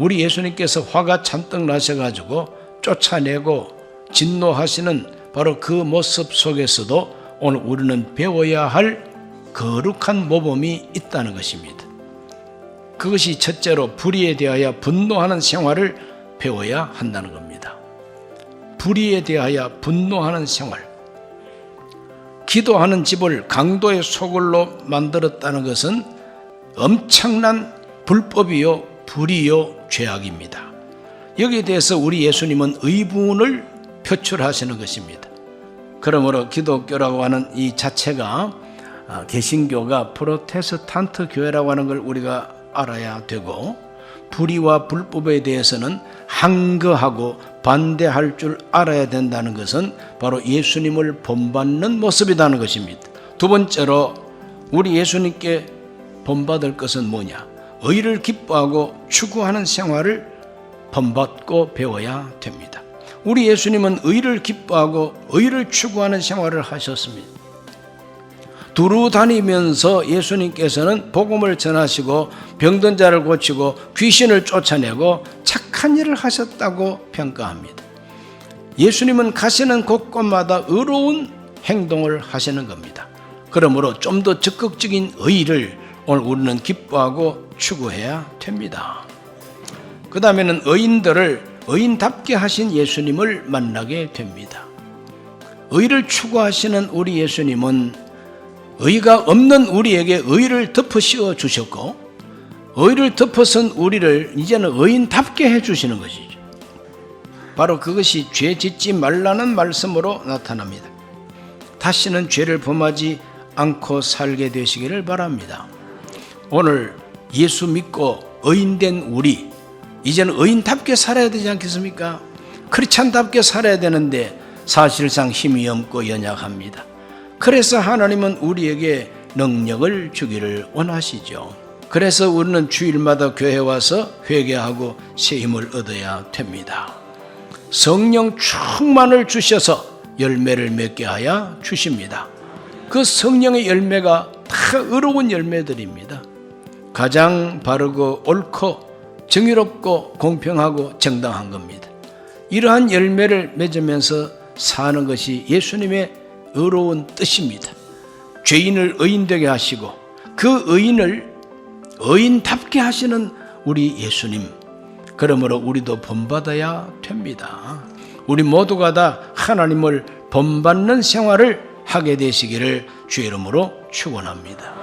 우리 예수님께서 화가 잔뜩 나셔가지고 쫓아내고 진노하시는 바로 그 모습 속에서도 오늘 우리는 배워야 할 거룩한 모범이 있다는 것입니다. 그것이 첫째로 불의에 대하여 분노하는 생활을 배워야 한다는 겁니다. 불의에 대하여 분노하는 생활. 기도하는 집을 강도의 소굴로 만들었다는 것은 엄청난 불법이요, 불의요, 죄악입니다. 여기에 대해서 우리 예수님은 의분을 표출하시는 것입니다. 그러므로 기독교라고 하는 이 자체가 아, 개신교가 프로테스탄트 교회라고 하는 걸 우리가 알아야 되고 불의와 불법에 대해서는 항거하고 반대할 줄 알아야 된다는 것은 바로 예수님을 본받는 모습이라는 것입니다. 두 번째로 우리 예수님께 본받을 것은 뭐냐? 의를 기뻐하고 추구하는 생활을 본받고 배워야 됩니다. 우리 예수님은 의를 기뻐하고 의를 추구하는 생활을 하셨습니다. 두루 다니면서 예수님께서는 복음을 전하시고 병든 자를 고치고 귀신을 쫓아내고 착한 일을 하셨다고 평가합니다. 예수님은 가시는 곳곳마다 의로운 행동을 하시는 겁니다. 그러므로 좀 더 적극적인 의를 오늘 우리는 기뻐하고 추구해야 됩니다. 그 다음에는 의인들을 의인답게 하신 예수님을 만나게 됩니다. 의를 추구하시는 우리 예수님은 의가 없는 우리에게 의를 덮어 씌워 주셨고 의를 덮어선 우리를 이제는 의인답게 해 주시는 것이죠. 바로 그것이 죄 짓지 말라는 말씀으로 나타납니다. 다시는 죄를 범하지 않고 살게 되시기를 바랍니다. 오늘 예수 믿고 의인된 우리 이제는 의인답게 살아야 되지 않겠습니까? 크리찬답게 살아야 되는데 사실상 힘이 없고 연약합니다. 그래서 하나님은 우리에게 능력을 주기를 원하시죠. 그래서 우리는 주일마다 교회 와서 회개하고 새 힘을 얻어야 됩니다. 성령 충만을 주셔서 열매를 맺게 하여 주십니다. 그 성령의 열매가 다 의로운 열매들입니다. 가장 바르고 옳고 정의롭고 공평하고 정당한 겁니다. 이러한 열매를 맺으면서 사는 것이 예수님의 의로운 뜻입니다. 죄인을 의인되게 하시고 그 의인을 의인답게 하시는 우리 예수님. 그러므로 우리도 본받아야 됩니다. 우리 모두가 다 하나님을 본받는 생활을 하게 되시기를 주의 이름으로 축원합니다.